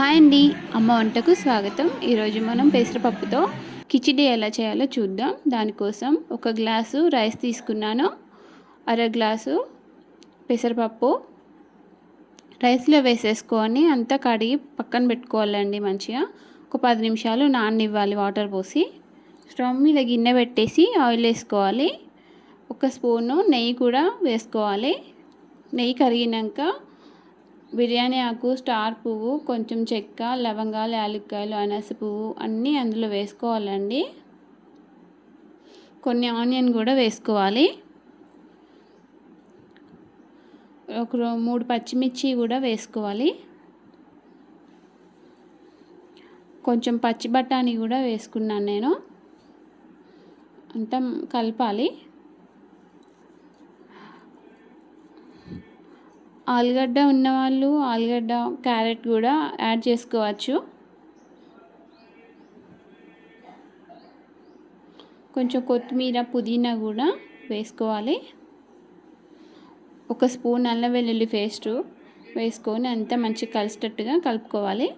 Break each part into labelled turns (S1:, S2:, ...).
S1: Hi అండి. అమ్మ వంటకు స్వాగతం. ఈరోజు మనం పెసరపప్పుతో కిచిడి ఎలా చేయాలో చూద్దాం. దానికోసం ఒక గ్లాసు రైస్ తీసుకున్నాను. అర గ్లాసు పెసరపప్పు. రైస్లో వేసేసుకొని అంతా కడిగి పక్కన పెట్టుకోవాలండి మంచిగా. ఒక పది నిమిషాలు నాననివ్వాలి వాటర్ పోసి. స్టవ్ మీద గిన్నె పెట్టేసి ఆయిల్ వేసుకోవాలి. ఒక స్పూను నెయ్యి కూడా వేసుకోవాలి. నెయ్యి కరిగినాక బిర్యానీ ఆకు స్టార్ పువ్వు కొంచెం చెక్క లవంగాలు యాలక్కాయలు అనస పువ్వు అన్నీ అందులో వేసుకోవాలండి. కొన్ని ఆనియన్ కూడా వేసుకోవాలి. ఒక మూడు పచ్చిమిర్చి కూడా వేసుకోవాలి. కొంచెం పచ్చి బఠానీ కూడా వేసుకున్నాను నేను. అంతా కలపాలి. ఆలుగడ్డ ఉన్నవాళ్ళు ఆలుగడ్డ క్యారెట్ కూడా యాడ్ చేసుకోవచ్చు. కొంచెం కొత్తిమీర పుదీనా కూడా వేసుకోవాలి. ఒక స్పూన్ అల్లం వెల్లుల్లి పేస్ట్ వేసుకొని అంతా మంచిగా కలిసేటట్టుగా కలుపుకోవాలి.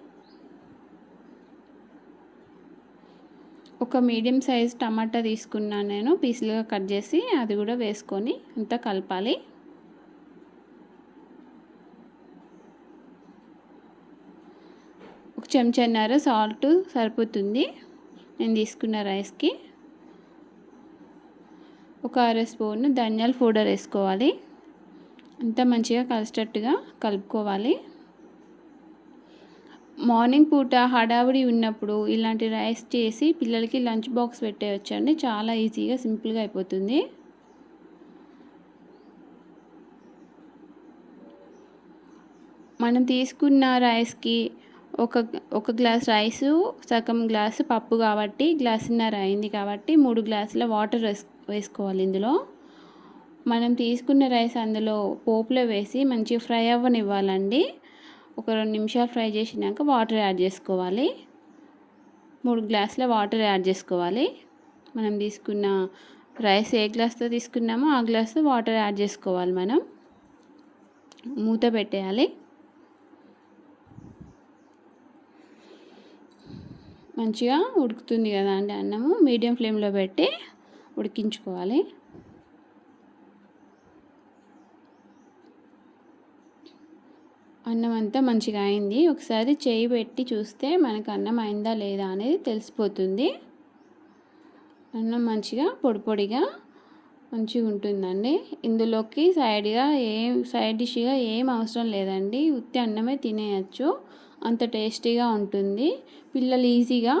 S1: ఒక మీడియం సైజ్ టమాటా తీసుకున్నాను నేను పీసులుగా కట్ చేసి అది కూడా వేసుకొని అంతా కలపాలి ఒక చెంచాన్నర సాల్ట్ సరిపోతుంది. నేను తీసుకున్న రైస్కి ఒక అర స్పూన్ ధనియాల పౌడర్ వేసుకోవాలి. అంతా మంచిగా కలిసేటట్టుగా కలుపుకోవాలి. మార్నింగ్ పూట హడావుడి ఉన్నప్పుడు ఇలాంటి రైస్ చేసి పిల్లలకి లంచ్ బాక్స్ పెట్టేయచ్చండి. చాలా ఈజీగా సింపుల్గా అయిపోతుంది. మనం తీసుకున్న రైస్కి ఒక ఒక గ్లాస్ రైసు సగం గ్లాసు పప్పు కాబట్టి గ్లాసున్నర అయింది కాబట్టి మూడు గ్లాసుల వాటర్ వేస్ వేసుకోవాలి ఇందులో. మనం తీసుకున్న రైస్ అందులో పోపులో వేసి మంచిగా ఫ్రై అవ్వనివ్వాలండి. ఒక రెండు నిమిషాలు ఫ్రై చేసినాక వాటర్ యాడ్ చేసుకోవాలి. మూడు గ్లాసుల వాటర్ యాడ్ చేసుకోవాలి. మనం తీసుకున్న రైస్ ఏ గ్లాస్తో తీసుకున్నామో ఆ గ్లాస్ వాటర్ యాడ్ చేసుకోవాలి మనం. మూత పెట్టేయాలి. మంచిగా ఉడుకుతుంది కదా అండి అన్నము. మీడియం ఫ్లేమ్లో పెట్టి ఉడికించుకోవాలి. అన్నం అంతా మంచిగా అయింది. ఒకసారి చేయి పెట్టి చూస్తే మనకు అన్నం అయిందా లేదా అనేది తెలిసిపోతుంది. అన్నం మంచిగా పొడి పొడిగా మంచిగా ఉంటుందండి. ఇందులోకి సైడ్గా ఏం సైడ్ డిష్గా ఏం అవసరం లేదండి. ఉత్తి అన్నమే తినేయచ్చు. అంత టేస్టీగా ఉంటుంది. పిల్లలు ఈజీగా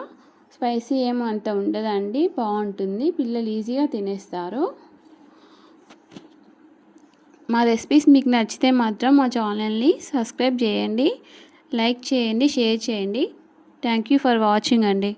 S1: స్పైసీ ఏమో అంత ఉండదండి బాగుంటుంది. పిల్లలు ఈజీగా తినేస్తారు. మా రెసిపీస్ మీకు నచ్చితే మాత్రం మా ఛానల్ని సబ్స్క్రైబ్ చేయండి లైక్ చేయండి షేర్ చేయండి. థ్యాంక్ యూ ఫర్ వాచింగ్ అండి.